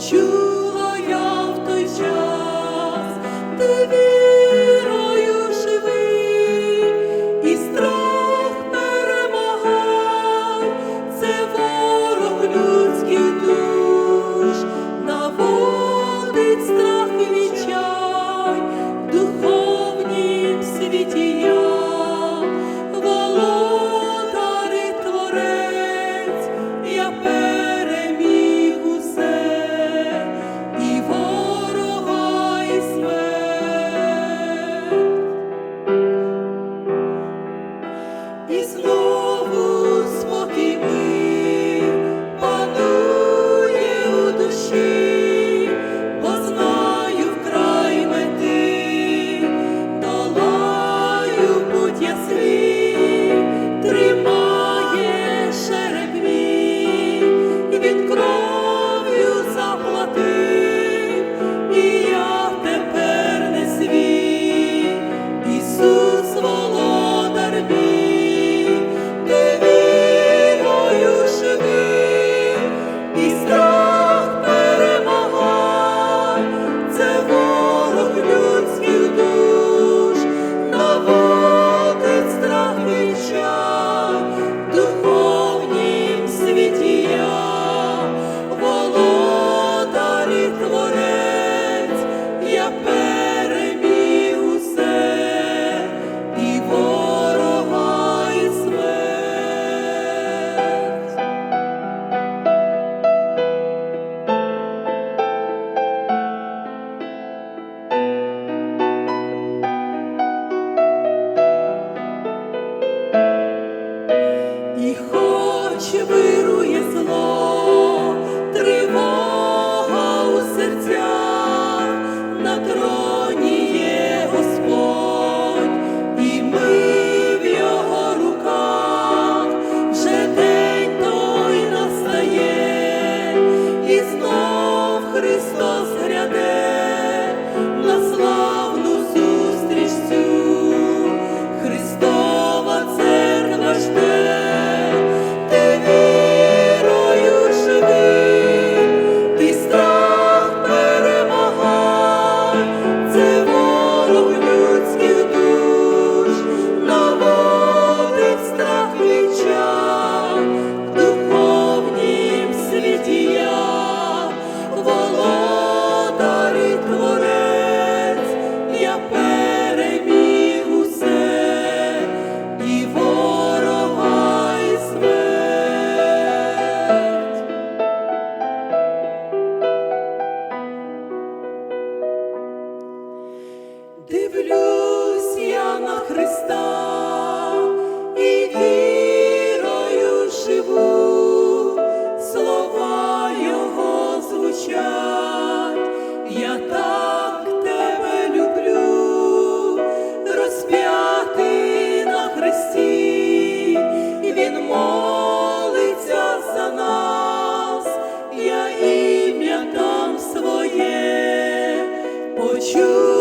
you she хоч вирує зло, тривога у серцях, на троні є Господь, і ми в його руках, вже день той настає, і знов Христос на Христа і вірою живу, слова Його звучать, я так тебе люблю, розп'ятий на Христі, Він молиться за нас, я ім'я там своє почую.